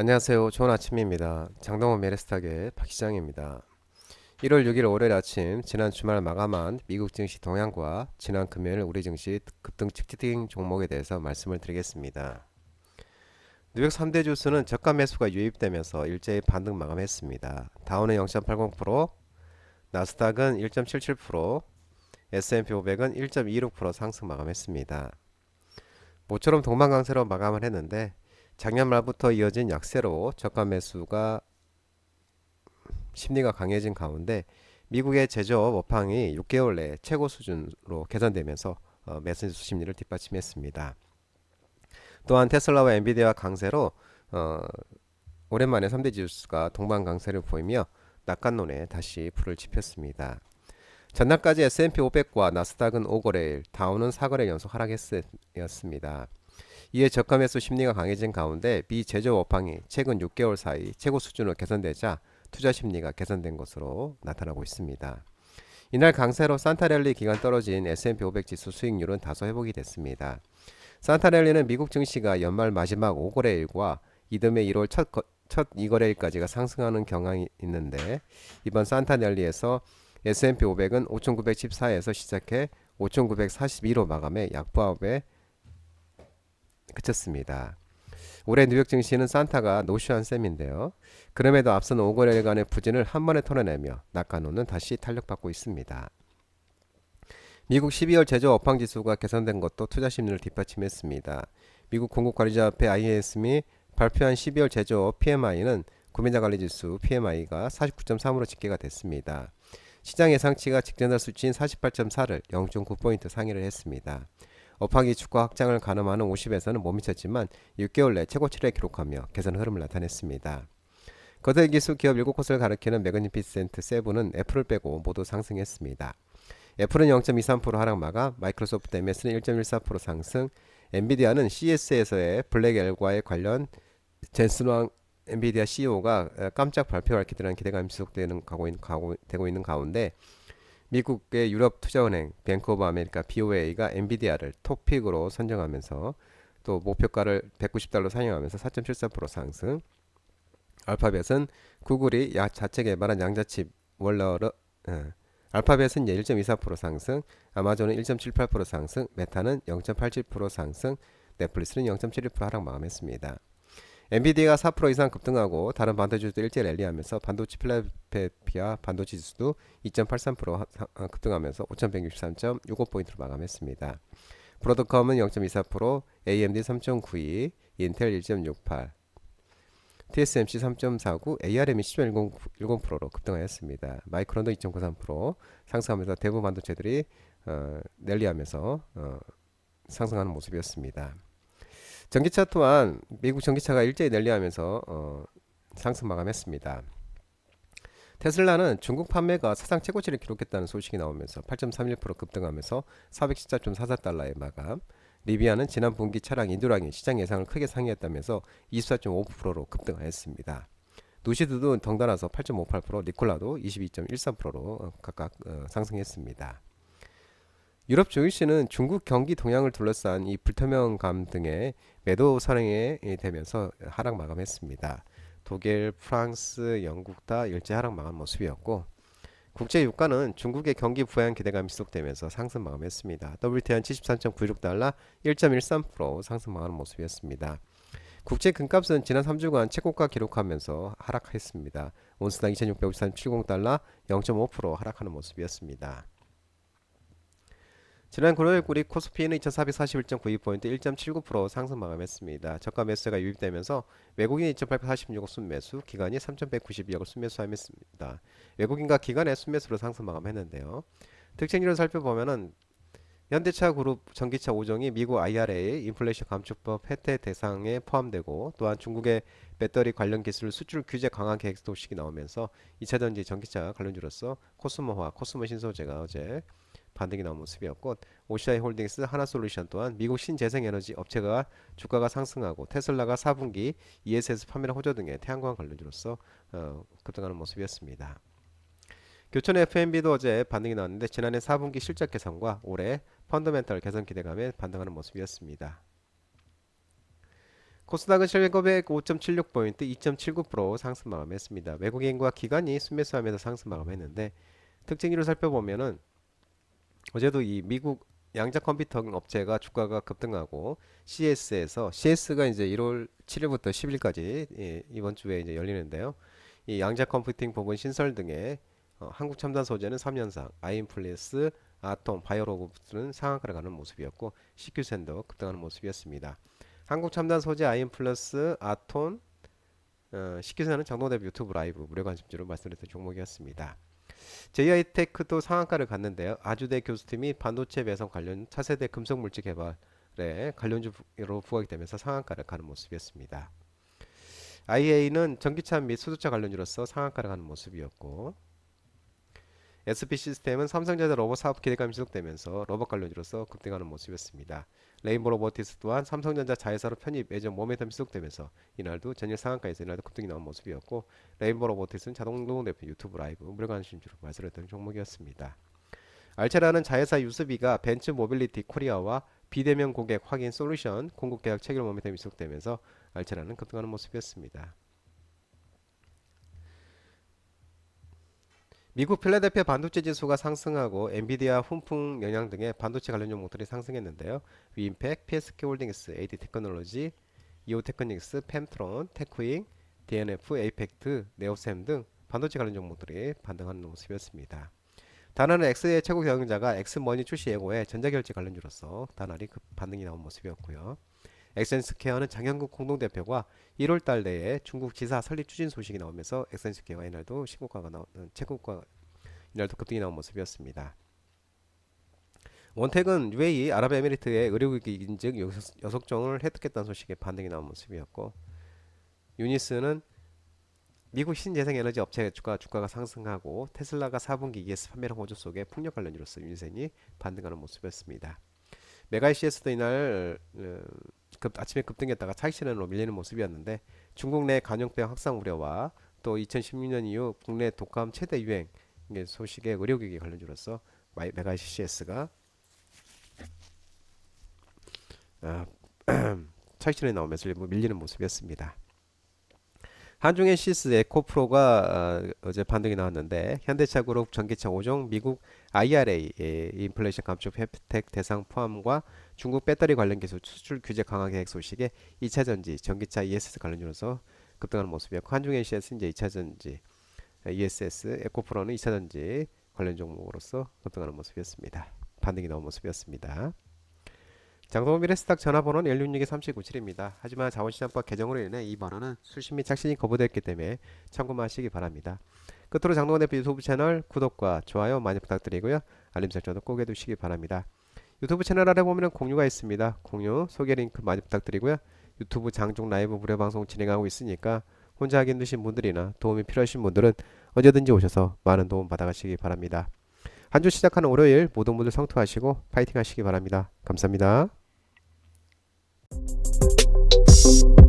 안녕하세요. 좋은 아침입니다. 장동원 메레스탁의 박 시장입니다. 1월 6일 월요일 아침 지난 주말 마감한 미국 증시 동향과 지난 금요일 우리 증시 급등 특징 종목에 대해서 말씀을 드리겠습니다. 뉴욕 3대 주수는 저가 매수가 유입되면서 일제히 반등 마감했습니다. 다우는 0.80%, 나스닥은 1.77%, S&P 500은 1.26% 상승 마감했습니다. 모처럼 동방강세로 마감을 했는데 작년 말부터 이어진 약세로 저가 매수가 심리가 강해진 가운데 미국의 제조업 업황이 6개월 내 최고 수준으로 개선되면서 어, 매수 심리를 뒷받침했습니다. 또한 테슬라와 엔비디아 강세로 어, 오랜만에 3대 지수가 동반 강세를 보이며 낙관론에 다시 불을 지폈습니다. 전날까지 S&P 500과 나스닥은 5거래일, 다우는 4거래 연속 하락했습니다. 이에 매수 심리가 강해진 가운데 미 제조업 업황이 최근 6개월 사이 최고 수준으로 개선되자 투자 심리가 개선된 것으로 나타나고 있습니다. 이날 강세로 산타랠리 기간 떨어진 S&P 500 지수 수익률은 다소 회복이 됐습니다. 산타랠리는 미국 증시가 연말 마지막 5거래일과 이듬해 1월 첫, 거, 첫 2거래일까지가 상승하는 경향이 있는데 이번 산타랠리에서 S&P 500은 5,914에서 시작해 5,942로 마감해 약보합에 그쳤습니다. 올해 뉴욕 증시는 산타가 노쇼한 셈인데요. 그럼에도 앞선 5거래일간의 부진을 한 번에 털어내며 낙관호는 다시 탄력받고 있습니다. 미국 12월 제조 업황 지수가 개선된 것도 투자 심리를 뒷받침했습니다. 미국 공급관리자협회 IASM이 발표한 12월 제조업 PMI는 구매자 관리 지수 PMI가 49.3으로 집계가 됐습니다. 시장 예상치가 직전달 수치인 48.4를 0.9포인트 상회를 했습니다. 업황이 주가 확장을 가늠하는 50에서는 못 미쳤지만 6개월 내 최고치를 기록하며 개선 흐름을 나타냈습니다. 거대 기술 기업 7곳을 가리키는 매그니피센트 세븐은 애플을 빼고 모두 상승했습니다. 애플은 0.23% 하락 마감, 마이크로소프트 MS는 1.14% 상승, 엔비디아는 CS에서의 블랙 엘과의 관련 젠슨왕 엔비디아 CEO가 깜짝 발표할 기대라는 기대감이 지속되는 가고, 있는 가운데 미국의 유럽 투자은행 뱅크 오브 아메리카 BOA가 엔비디아를 톱픽으로 선정하면서 또 목표가를 190달러 상향하면서 4.73% 상승. 알파벳은 구글이 야 자체 개발한 양자칩 월러를 어, 알파벳은 1.24% 상승, 아마존은 1.78% 상승, 메타는 0.87% 상승, 넷플릭스는 0.71% 하락 마감했습니다. 엔비디아가 4% 이상 급등하고 다른 반도체주도 일제 랠리하면서 반도체 필라델피아 반도체 지수도 2.83% 어, 급등하면서 5,163.65포인트로 마감했습니다. 브로드컴은 0.24%, AMD 3.92, 인텔 1.68, TSMC 3.49, ARM이 10.10%로 급등하였습니다. 마이크론도 2.93% 상승하면서 대부분 반도체들이 어, 랠리하면서 어, 상승하는 모습이었습니다. 전기차 또한 미국 전기차가 일제히 랠리하면서 어, 상승 마감했습니다. 테슬라는 중국 판매가 사상 최고치를 기록했다는 소식이 나오면서 8.31% 급등하면서 414.44달러에 마감. 리비아는 지난 분기 차량 인도량이 시장 예상을 크게 상회했다면서 24.5%로 급등하였습니다. 노시드도 덩달아서 8.58%, 니콜라도 22.13%로 각각 어, 상승했습니다. 유럽 증시는 중국 경기 동향을 둘러싼 이 불투명감 등의 매도 선행에 되면서 하락 마감했습니다. 독일, 프랑스, 영국 다 일제 하락 마감 모습이었고 국제 유가는 중국의 경기 부양 기대감이 지속되면서 상승 마감했습니다. WTI 73.96달러 1.13% 상승 마감하는 모습이었습니다. 국제 금값은 지난 3주간 최고가 기록하면서 하락했습니다. 온스당 2653.70달러 0.5% 하락하는 모습이었습니다. 지난 9월 구리 코스피는 2441.92포인트 1.79% 상승 마감했습니다. 저가 매수가 유입되면서 외국인 2846억 순매수, 기관이 3192억을 순매수하였습니다. 외국인과 기관의 순매수로 상승 마감했는데요. 특징률을 살펴보면은 현대차 그룹 전기차 5종이 미국 IRA 인플레이션 감축법 혜택 대상에 포함되고 또한 중국의 배터리 관련 기술 수출 규제 강화 계획 소식이 나오면서 2차전지 전기차 관련주로서 코스모화, 코스모 신소재가 어제 반등이 나온 모습이었고 오시아이 홀딩스 하나솔루션 또한 미국 신재생에너지 업체가 주가가 상승하고 테슬라가 4분기 ESS 판매량 호조 등의 태양광 관련주로서 어, 급등하는 모습이었습니다. 교촌 FMB도 어제 반등이 나왔는데 지난해 4분기 실적 개선과 올해 펀더멘털 개선 기대감에 반등하는 모습이었습니다. 코스닥은 실거백 5.76포인트 2.79% 상승 마감했습니다. 외국인과 기관이 순매수하면서 상승 마감했는데 특징으로 살펴보면은 어제도 이 미국 양자 컴퓨터 업체가 주가가 급등하고 CS에서 CS가 이제 1월 7일부터 10일까지 예, 이번 주에 이제 열리는데요. 이 양자 컴퓨팅 부분 신설 등의 어, 한국 첨단 소재는 3년상, 아인플레스, 아톰, 바이오로봇은 상한가를 가는 모습이었고 CQ센도 급등하는 모습이었습니다. 한국 첨단 소재 아인플러스, 아톤, 어, CQ센은 장동 대비 유튜브 라이브 무료 관심주로 말씀드렸던 종목이었습니다. JI테크도 상한가를 갔는데요. 아주대 교수팀이 반도체 배선 관련 차세대 금속 물질 개발에 관련주로 부각이 되면서 상한가를 가는 모습이었습니다. IA는 전기차 및 수소차 관련주로서 상한가를 가는 모습이었고 SP 시스템은 삼성전자 로봇 사업 기대감이 지속되면서 로봇 관련주로서 급등하는 모습이었습니다. 레인보 로보티스 또한 삼성전자 자회사로 편입 예정 모멘텀이 지속되면서 이날도 전일 상한가에서 이날도 급등이 나온 모습이었고 레인보 로보티스는 자동노동 대표 유튜브 라이브 무료 관심주로 말씀드렸던 종목이었습니다. 알체라는 자회사 유스비가 벤츠 모빌리티 코리아와 비대면 고객 확인 솔루션 공급 계약 체결 모멘텀이 지속되면서 알체라는 급등하는 모습이었습니다. 미국 필라델피아 반도체 지수가 상승하고 엔비디아, 훈풍 영향 등의 반도체 관련 종목들이 상승했는데요. 위임팩, PSK 홀딩스, AD 테크놀로지, 이오 테크닉스, 펜트론, 테크잉, DNF, 에이펙트, 네오셈 등 반도체 관련 종목들이 반등하는 모습이었습니다. 다나는 엑스의 최고 경영자가 엑스머니 출시 예고에 전자결제 관련주로서 다나리 급 반등이 나온 모습이었고요. 엑센스케어는 장현국 공동대표가 1월달 내에 중국 지사 설립 추진 소식이 나오면서 엑센스케어가 이날도 신고가가 나오는 최고가 이날도 급등이 나온 모습이었습니다. 원택은 UAE 아랍에미리트의 의료기기 인증 여섯종을 획득했다는 소식에 반등이 나온 모습이었고 유니스는 미국 신재생에너지 업체 주가 주가가 상승하고 테슬라가 4분기 ES 판매량 호조 속에 풍력 관련주로서 유니센이 반등하는 모습이었습니다. 메가이시에스도 이날 어, 급, 아침에 급등했다가 차익 실현으로 밀리는 모습이었는데 중국 내 간염병 확산 우려와 또 2016년 이후 국내 독감 최대 유행 소식에 의료기기 관련주로서 메가 CCS가 아, 차익 실현이 나오면서 밀리는 모습이었습니다. 한중의 시스 에코프로가 어, 어제 반등이 나왔는데 현대차 그룹 전기차 5종 미국 IRA 의 인플레이션 감축 혜택 대상 포함과 중국 배터리 관련 기술 수출 규제 강화 계획 소식에 2차 전지 전기차 ESS 관련주로서 급등하는 모습이었고 한중의 시스 이제 2차 전지 ESS 에코프로는 2차 전지 관련 종목으로서 급등하는 모습이었습니다. 반등이 나온 모습이었습니다. 장동원 미래스탁 전화번호는 166-3797입니다. 하지만 자본시장법 개정으로 인해 이 번호는 수신 및 착신이 거부됐기 때문에 참고만 하시기 바랍니다. 끝으로 장동원 대표 유튜브 채널 구독과 좋아요 많이 부탁드리고요. 알림 설정도 꼭 해두시기 바랍니다. 유튜브 채널 아래 보면 공유가 있습니다. 공유, 소개 링크 많이 부탁드리고요. 유튜브 장중 라이브 무료 방송 진행하고 있으니까 혼자 하기 힘드신 분들이나 도움이 필요하신 분들은 언제든지 오셔서 많은 도움 받아가시기 바랍니다. 한 주 시작하는 월요일 모든 분들 성투하시고 파이팅 하시기 바랍니다. 감사합니다. Thank you.